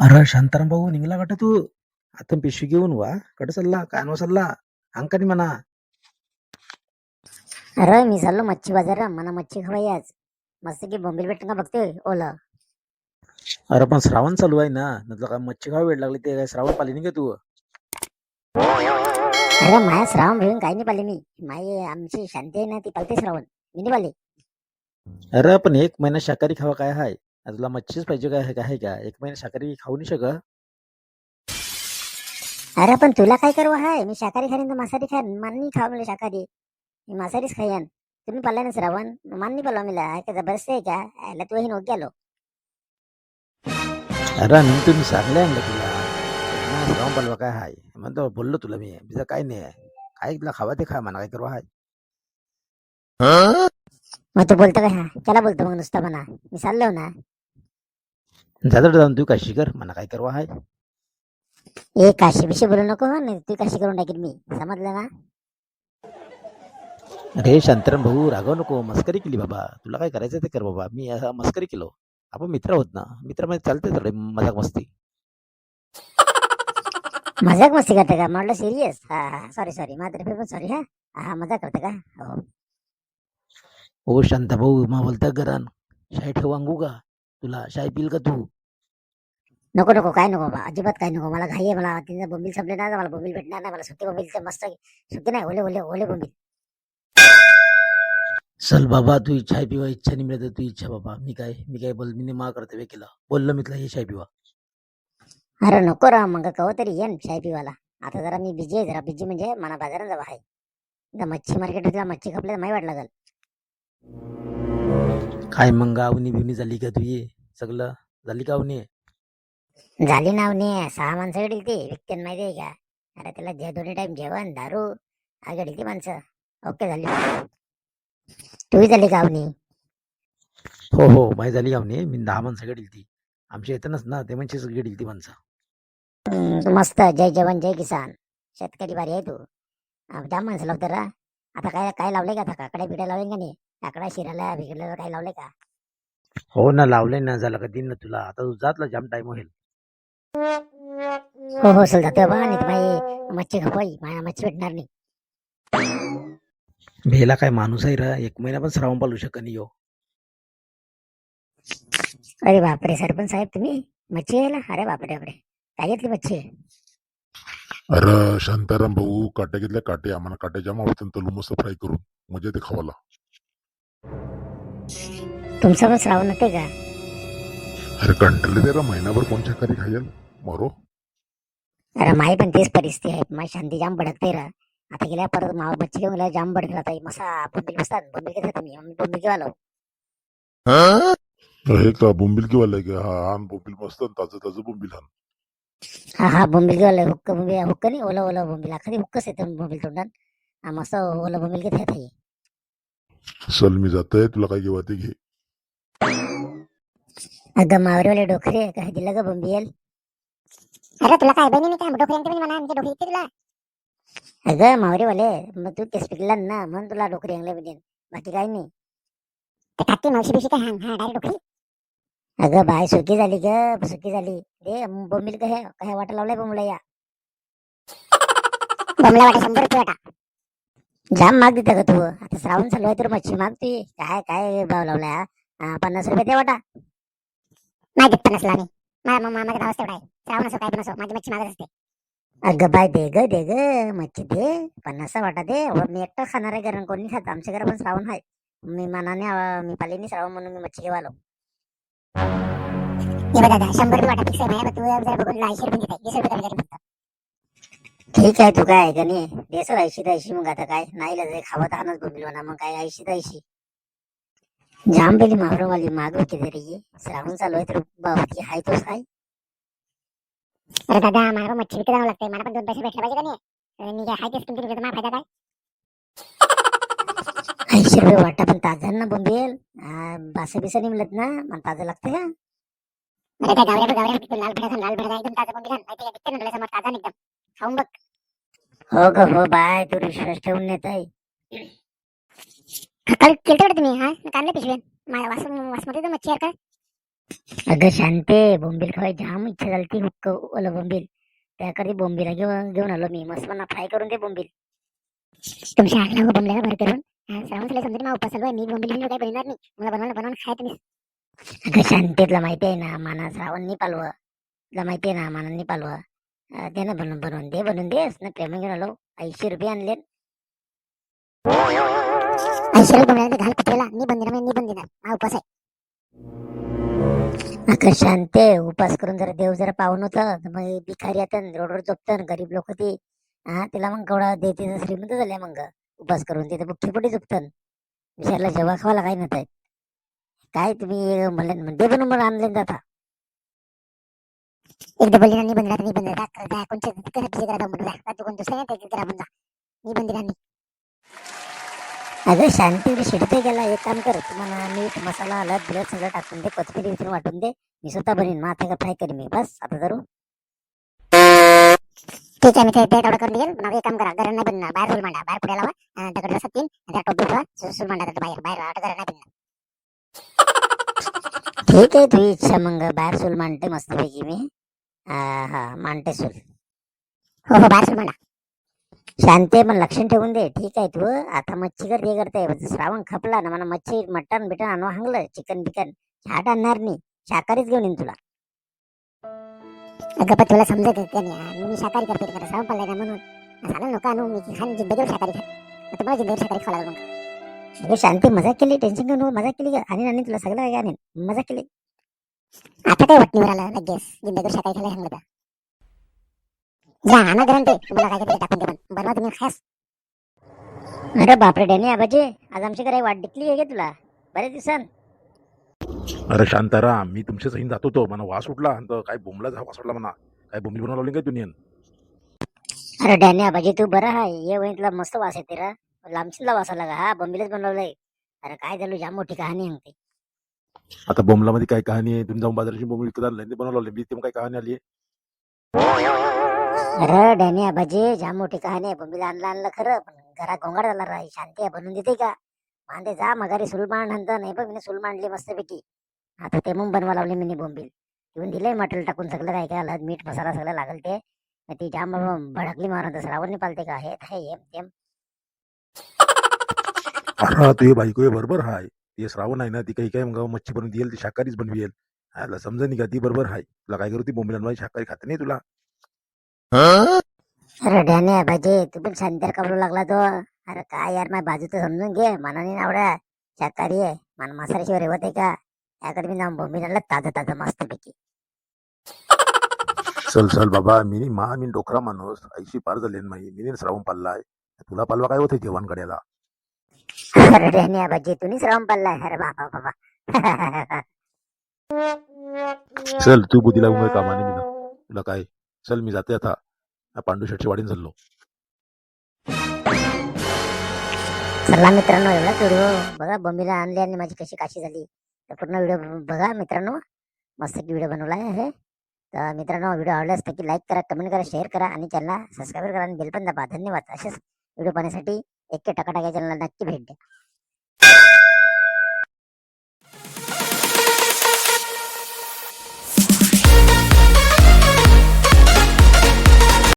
अरे शांताराम भाऊ निघला वाटत तू? आता पिशवी घेऊन वा. कडे चालला? काय नो चालला? अंकानी म्हणा. अरे मी चाललो मच्छी बाजार मला मच्छी खवाई आज. मस्त की बोंबील भेटन का बघतोय? ओला. अरे पण श्रावण चालू आहे ना. नंतर काय मच्छी खावा वेळ लागली ते काय श्रावण पाली नाही का तू. अरे माया श्रावण भेटून काही नाही पाले मी. माई आमची शांती आहे ना ती पालते श्रावण. मी नाही पाले अरे पण एक महिना शाकाहारी खावा काय आता तुला मच्छीच पाहिजे काय आहे काय का? एक महिना शाकाहारी खाऊ नाही शकत. अरे पण तुला काय करू हाय मी शाकाहारी खाईन तर मांसाहारी खाईन. मान नाही खावा मला शाकाहारी. मी मांसाहारीच खाईन. तुम्ही पाला ना श्रावण? मान नाही पाला मला काय जबरदस्त आहे का? याला तू हे नोक गेलो अरे मी तुम्ही सांगले आणलं तुला श्रावण पालवा काय आहे म्हणतो बोललो तुला मी. बिजा काय नाही आहे. काय तुला खावा ते खा. म्हणा काय करू आहे? मग तू बोलतो काय हा? त्याला बोलतो मग नुसतं म्हणा. मी चाललो ना. जातो जाऊन तू काशी कर म्हणा काय करू आहे ए काशी बिशी बोलू नको हं, नाही तू काशी करून टाकीन मी समजलं ना अरे शांताराम भाऊ रागव नको मस्करी केली बाबा तुला काय करायचं ते कर बाबा मी असा मस्करी केलो आपण मित्र आहोत ना मित्रामध्ये चालते थोडे मजाक मस्ती मजाक मस्ती करते का म्हटलं सिरियस हा हा सॉरी सॉरी मात्र पण सॉरी हा हा मजाक करते का हो ओ शांता भाऊ मा बोलता गरण शाही ठेव अंगू का तुला शाही पिल का तू? नको नको काय नको बा अजिबात काय नको मला घाई आहे मला तिने बोंबील संपले ना मला बोंबील भेटणार नाही मला सुट्टी बोंबील मस्त सुट्टी नाही ओले ओले ओले बोंबील. चल बाबा तू चाय पिवा इच्छा नाही मिळत तू इच्छा बाबा. मी काय मी काय बोल मी मा कर्तव्य केलं. बोललो मी तुला हे चाय पिवा. अरे नको रा मग कव तरी येन चाय पिवाला. आता जरा मी बिजी आहे जरा बिजी म्हणजे मला बाजारात जावं आहे मच्छी मार्केटला मच्छी खपल्या माही वाट लागल काय मग आवनी बिवनी झाली का तुझी सगळं झाली का आवनी झाली नाव नाही सहा माणसं गडील ती. विकते माहिती आहे का? अरे त्याला जे दोन्ही टाइम जेवण दारू. हा गडील ती माणसं. ओके झाली. तुही झाली गावनी हो हो. माही झाली आवनी मी दहा माणसं गेली ती. आमच्या येतानच ना ते म्हणजे गेली ती माणसं. हम्म, मस्त. जय जवान जय किसान. शेतकरी बारी आहे तू. आ, जाम माणसं लावतं रा. आता काय काय लावले का आता? काकडे बिड्या लावले का नाही? काकडा शिराला बिघडलेलं काय लावले का? हो ना लावले ना झालं का दिन ना तुला. आता तू जातला जाम टाइम होईल. हो हो चल जातोय बा नाही तर मच्छी खपाई माझ्या मच्छी भेटणार नाही. भेला काय माणूस आहे रा एक महिना पण श्रावण पालू शकत नाही हो. अरे बापरे सरपंच साहेब तुम्ही? मच्छी घ्यायला? अरे बापरे बापरे. काय घेतली मच्छी? अरे शांताराम भाऊ काट्या घेतल्या काटे. आम्हाला काट्या जाम आवडतात तलू मस्त फ्राय करून मजा येते खावाला. तुमचं पण श्रावण होते का? अरे कंटाळले ते रे महिनाभर कोण शाकाहारी खायला मरो. अरे माही पण तेच परिस्थिती आहे. माझी शांती जाम भडकते रा. आता गेल्या परत मा मच्छी घेऊन गेल्या जाम भडकला आता मसा बोंबील बसतात. बोंबील घेतात तुम्ही. आम्ही बोंबील घेऊन आलो. हे? का बोंबील किंवा लागे हा बोंबील मस्त आणि ताजं ताजं बोंबील हा हा बोंबील घेऊन आलो. हुक्क बोंबील हुक्क नाही? ओला ओला बोंबील. अखादी हुक्कच येतं बोंबील तोंडात. हा, मस्त ओला बोंबील घेतात हे चल मी जातोय. तुला काय घेवा ते घे. अगं मावरेवाले डोकरे काय दिलं ग बंबियल? अरे तुला काय बहिणी मी काय डोकरे म्हणजे म्हणा आमच्या डोकरी तुला? अगं मावरेवाले मग तू तेच पिकला ना म्हणून तुला डोकरी अंगले म्हणजे बाकी काही नाही. काकी मावशी बिशी काय हा डायरेक्ट डोकरी? अगं बाय सुकी झाली ग सुकी झाली. रे बोंबील काय काय वाटा लावलाय बोंबला या बोंबला वाटा शंभर रुपये वाटा. जाम माग देता का तू. आता श्रावण चालू आहे तर मच्छी माग तू काय काय भाव लावलाय? हा, पन्नास रुपये दे वाटा. नाही देत पन्नासला मी. माझ्या तेवढा आहे. श्रावण असो काय पण असो माझी मच्छी मागत असते. अगं बाय दे ग दे ग मच्छी दे. पन्नासचा वाटा दे. मी एकटा खाणार आहे कारण कोणी खात? आमच्या घरा पण श्रावण आहे. मी मनाने मी पालीने श्रावण म्हणून मी मच्छी घेऊ आलो. शंभर रुपये वाटा फिक्स आहे. माझ्या तू जरा बघून ऐंशी रुपये घेते. वीस रुपये कमी कर फक्त. ठीक आहे तू काय आहे का नाही देसर ऐशी तैशी मग आता काय? नाही लगे खावत आणच बोललो ना मग काय ऐशी तैशी? ऐंशी जाम बेली मावरवाली माग होती तरी. श्रावण चालू आहे तर बाबती हाय तोच काय? अरे दादा मला मच्छी विकत जावं लागतंय. मला पण दोन पैसे भेटले पाहिजे का नाही? मी काय हाय तेच तुमची विकत मला फायदा काय? ऐंशी रुपये वाटा पण ताजा ना बोंबेल. बासा बिसा नाही मिळत ना. मला ताजं लागतं का? अरे काय गावड्या गावड्या लाल भडा लाल भडा एकदम ताजा बोंबेल आण. माहिती दिसते ना डोळ्यासमोर ताजा एकदम. खाऊन बघ. हो ग हो बाय. तू विश्वास ठेवून नेत आहे. काल केलते वाटतं तुम्ही? हा? काढले पिशवेन माझ्या वास वासमध्ये तर मच्छी आहे का? अगं शांते बोंबील खावाय जाम इच्छा झाली ती हुक्क ओलं बोंबील. त्याकडे बोंबीला घेऊन घेऊन आलो मी. मस्त मला फ्राय करून दे बोंबील. तुमच्या आगला हो बोंबल्याला भर करून? श्रावण तुला समजेल उपास मी बोंबील बिंबील काही बनणार नाही? मला बनवायला बनवून खाय तुम्ही. अगं शांते तुला माहिती आहे ना माना श्रावणनी पालव. तुला माहिती आहे ना मानांनी पालव. दे ना बनवून बनवून दे बनवून देस ना प्रेम घेऊन आलो ऐंशी रुपये आणले ऐंशी रुपये मिळाले घाल कुत्र्याला मी बंदिना मी पण देणार हा उपास आहे अगं शांते उपास करून जरा देव जरा पाहून होतं तर मग भिकारी आता रोडवर झोपतं गरीब लोक होती हा तिला मग केवढा देते तर श्रीमंत झाले मग उपास करून तिथे बुक्कीपोटी झोपतं विचारला जेव्हा खावाला काही नव्हतं काय तुम्ही म्हणले दे बनवून मला आणले जाता एकदा नाही बंद नाही बंद कोणच्या पिसे करा बंद तू कोण दुसऱ्या त्याची करा बंद मी बंदिरा नाही अगं शांती शिडते गेला. एक काम कर तुम्हाला मीठ मसाला हळद बिलद सगळं टाकून दे कोथिंबीर बिथिंबीर वाटून दे. मी स्वतः बनवीन माथे का फ्राय करीन मी. बस आता धरू? ठीक आहे मी ते तेवढं करून देईल पण एक काम करा घरात नाही बनणार. बाहेर फुल मांडा. बाहेर पुढे लावा. दगड रसात तीन त्या टोपी ठेवा. सुल मांडा त्यात बाहेर. बाहेर आठ घरात नाही बनणार. ठीक आहे तुझी इच्छा मग. बाहेर सुल मांडते मस्तपैकी मी. हा हा मांडते सुल हो हो बाहेर म्हणा. मांडा शांती पण लक्षण ठेवून दे. ठीक आहे तू. आता मच्छी कर हे करते श्रावण खपला ना मला मच्छी मटण बिटन आणू हांगलं. चिकन बिकन. हाट आणणार नाही. शाकाहारीच घेऊन येईन तुला. अगं पण तुला समजत का नाही? मी शाकाहारी करते मला श्रावण पडलाय ना म्हणून? झालं नका आणू. मी खान जिंदगीवर शाकाहारी खा तुम्हाला जिंदगीवर शाकाहारी खावा लागलं मग. शांती मजा केली टेन्शन घेऊन हो. मजा केली. का आणि आणि तुला सगळं काय आणीन. मजा केली. आता काय वाटणीवर आलं लगेच जिंदगीवर शाकाहारी खायला सांगलं जा आणा गरंटे तुम्हाला काय काय टाकून दे पण. बनवा तुम्ही खास. अरे बापरे डॅनी आबाजी. आज आमची काही वाट डिकली आहे का तुला? बरेच दिवसांत अरे शांताराम मी तुमच्या सहीन जात होतो. मला वास उठला आणि काय बोंबला जा वास उठला म्हणा. काय बोंबली बनवलं लावली काय दुनियन अरे डॅनी आबाजी तू बरं आहे ये वही तुला मस्त वास येते रा. लांबशीला वास आला का हा बंबीलाच बनवलंय. अरे काय झालं जाम मोठी कहाणी सांगते आता बोंबलामध्ये काय कहाणी आहे? तुम्ही जाऊन बाजाराची बोंबली विकत आणलं ते बनवलं लावली मी ते काय कहाणी आली अरे डॅनी आबाजी जाम मोठी कहाणी आहे. बंबीला आणलं आणलं खरं पण घरात गोंगाट झाला राही शांती आहे बनवून देते का? मांडे जा मगारी सुल मांड नंतर नाही बघ मी सुल मांडली मस्तपैकी. आता ते मग बनवा लावली मी बोंबील. येऊन दिलंय मटेरियल टाकून सगळं काय काय हळद मीठ मसाला सगळं लागल ते. ती जाम भडकली मारत श्रावण पालते का? हे हेम तेम अरे तू बायको बरोबर हाय. ते श्रावण आहे ना ती काही काय मग मच्छी बनवून देईल ती शाकाहारीच बनवेल. आला समजा नाही का ती बरोबर हाय तुला काय करू ती बोंबीला आणवायची शाकाहारी खाते नाही तुला. आबाजी तू पण शांतर लागला तो. अरे काय यार माझ्या बाजू तर समजून घे. मनाने आवडा शाकाहारी आहे. मन मसाल्याशिवाय रेवत आहे का? मी नाम बोंबील आणलं ताजं ताजं मस्तपैकी. चल चल बाबा मी मा मी डोकरा माणूस. ऐशी पार झाले माही मी श्रावण पाल्लाय तुला पालवा काय होते जेवण गड्याला अरे डॅनी आबाजी तुम्ही श्रावण पाडलाय. अरे बाबा बाबा. चल तू बुद्धीला उमर कामाने मी तुला काय? चल मी जाते आता. पांडू शेटची वाढीन चाललो. चला मित्रांनो एवढाच व्हिडिओ बघा. बंबीला आणली आणि माझी कशी काशी झाली. तर पूर्ण व्हिडिओ बघा मित्रांनो. मस्त व्हिडिओ बनवला आहे तर मित्रांनो व्हिडिओ आवडल्यास नक्की लाईक करा कमेंट करा शेअर करा आणि चॅनलला सबस्क्राईब करा आणि बेल पण दाबा. धन्यवाद. असेच व्हिडिओ पाहण्यासाठी एक टकाटाका चॅनलला नक्की भेट द्या.